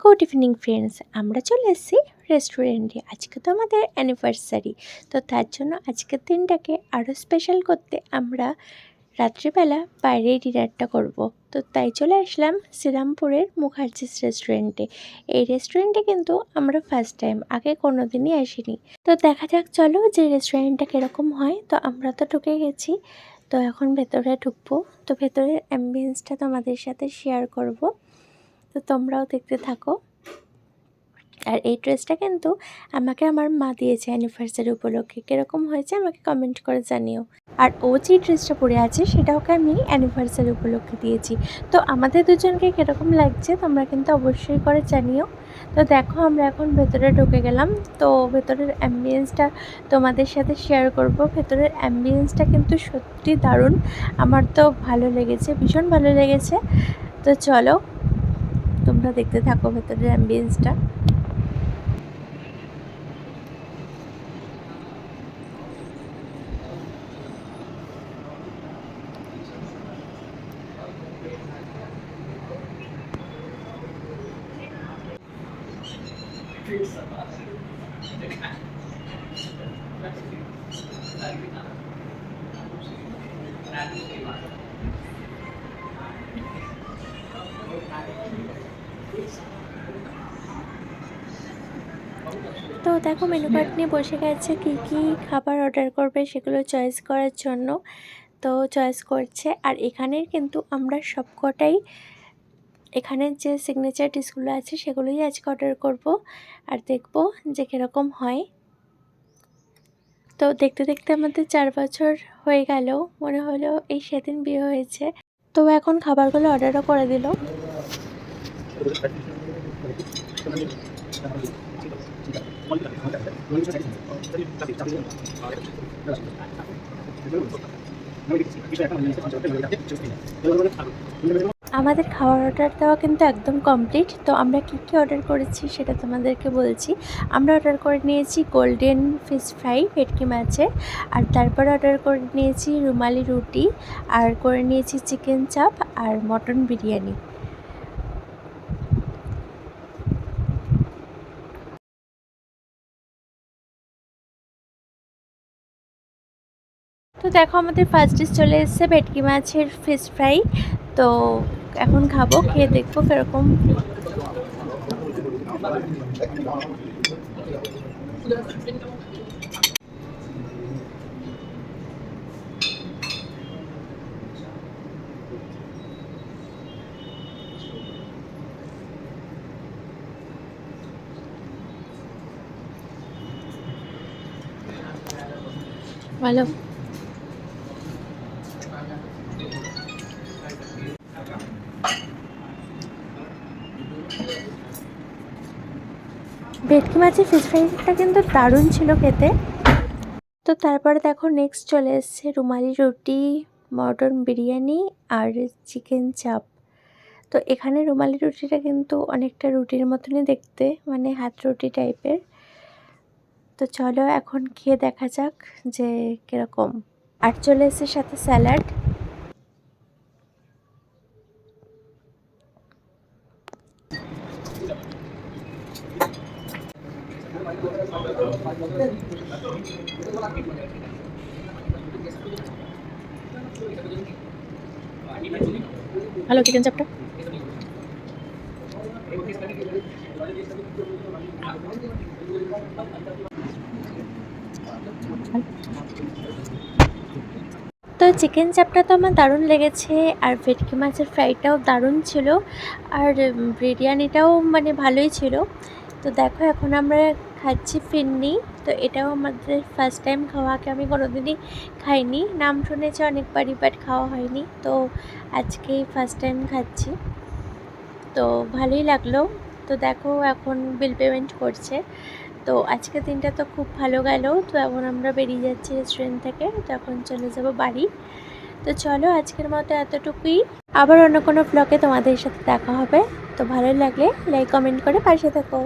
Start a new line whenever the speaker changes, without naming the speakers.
Good evening friends আমরা চলে এসেছি রেস্টুরেন্টে আজকে তো আমাদের অ্যানিভার্সারি তো তার জন্য আজকের দিনটাকে আরও স্পেশাল করতে আমরা রাত্রিবেলা বাইরে ডিনারটা করব। তো তাই চলে আসলাম শ্রীরামপুরের মুখার্জিস রেস্টুরেন্টে এই রেস্টুরেন্টে কিন্তু আমরা ফার্স্ট টাইম আগে কোনো দিনই আসিনি। তো দেখা যাক, চলো যে রেস্টুরেন্টটা কীরকম হয়। তো আমরা তো ঢুকে গেছি। তো এখন ভেতরে ঢুকবো। তো ভেতরের অ্যাম্বিয়েন্সটা তোমাদের সাথে শেয়ার করব। তো তোমরাও দেখতে থাকো। আর এই ড্রেসটা কিন্তু আমাকে আমার মা দিয়েছে অ্যানিভার্সারি উপলক্ষে। কীরকম হয়েছে আমাকে কমেন্ট করে জানিও। আর ও যে ড্রেসটা পরে আছে সেটা ওকে আমি অ্যানিভার্সারি উপলক্ষে দিয়েছি। তো আমাদের দুজনকে কীরকম লাগছে তোমরা কিন্তু অবশ্যই করে জানিও। তো দেখো আমরা এখন ভেতরে ঢুকে গেলাম। তো ভেতরের অ্যাম্বিয়েন্সটা তোমাদের সাথে শেয়ার করব। ভেতরের অ্যাম্বিয়েন্সটা কিন্তু সত্যি দারুণ। আমার তো ভালো লেগেছে, ভীষণ ভালো লেগেছে। তো চলো তোমরা দেখতে থাকো ভেতরের অ্যাম্বিয়েন্সটা তো দেখো মেনু কার্ড নিয়ে বসে গেছে, কী কী খাবার অর্ডার করবে সেগুলো চয়েস করার জন্য। তো চয়েস করছে, আর এখানের কিন্তু আমরা সবকটাই এখানের যে সিগনেচার ডিশগুলো আছে সেগুলোই আজকে অর্ডার করব। আর দেখব যে কীরকম হয়। তো দেখতে দেখতে আমাদের চার বছর হয়ে গেল, মনে হলো এই সেদিন বিয়ে হয়েছে। তো এখন খাবারগুলো অর্ডারও করে দিল। আমাদের খাওয়ার অর্ডার দেওয়া কিন্তু একদম কমপ্লিট তো আমরা কী কী অর্ডার করেছি সেটা তোমাদেরকে বলছি। আমরা অর্ডার করে নিয়েছি গোল্ডেন ফিশ ফ্রাই ভেটকি মাছের। আর তারপর অর্ডার করে নিয়েছি রুমালি রুটি। আর করে নিয়েছি চিকেন চাপ আর মটন বিরিয়ানি। তো দেখো আমাদের ফার্স্ট ডিশ চলে এসেছে ভেটকি মাছের ফিশ ফ্রাই তো এখন খাব, খেয়ে দেখব কীরকম। ভালো। ভেটকি মাছের ফিশ ফ্রাইটা কিন্তু দারুণ ছিল খেতে। তো তারপরে দেখো নেক্সট চলে এসছে রুমালি রুটি মটন বিরিয়ানি আর চিকেন চাপ তো এখানে রুমালি রুটিটা কিন্তু অনেকটা রুটির মতনই দেখতে মানে হাত রুটি টাইপের তো চলো এখন খেয়ে দেখা যাক যে কীরকম। আর চলে এসছে সাথে স্যালাড। হ্যালো চিকেন চাপটা তো চিকেন চাপটা তো আমার দারুণ লেগেছে, আর ভেটকি মাছের ফ্রাইটাও দারুণ ছিল, আর বিরিয়ানিটাও মানে ভালোই ছিল। তো দেখো এখন আমরা খাচ্ছি ফিরনি তো এটাও আমাদের ফার্স্ট টাইম খাওয়াকে আমি কোনোদিনই খাইনি। নাম শুনেছি অনেকবারই বাট খাওয়া হয়নি, তো আজকেই ফার্স্ট টাইম খাচ্ছি। তো ভালোই লাগল। তো দেখো এখন বিল পেমেন্ট করছে। তো আজকে দিনটা তো খুব ভালো গেল। তো এখন আমরা বেরিয়ে যাচ্ছি রেস্টুরেন্ট থেকে। তো এখন চলে যাব বাড়ি। তো চলো আজকের মতো এতটুকুই। আবার অন্য কোনো ব্লগে তোমাদের সাথে দেখা হবে। তো ভালো লাগলে লাইক কমেন্ট করে পাশে থাকো।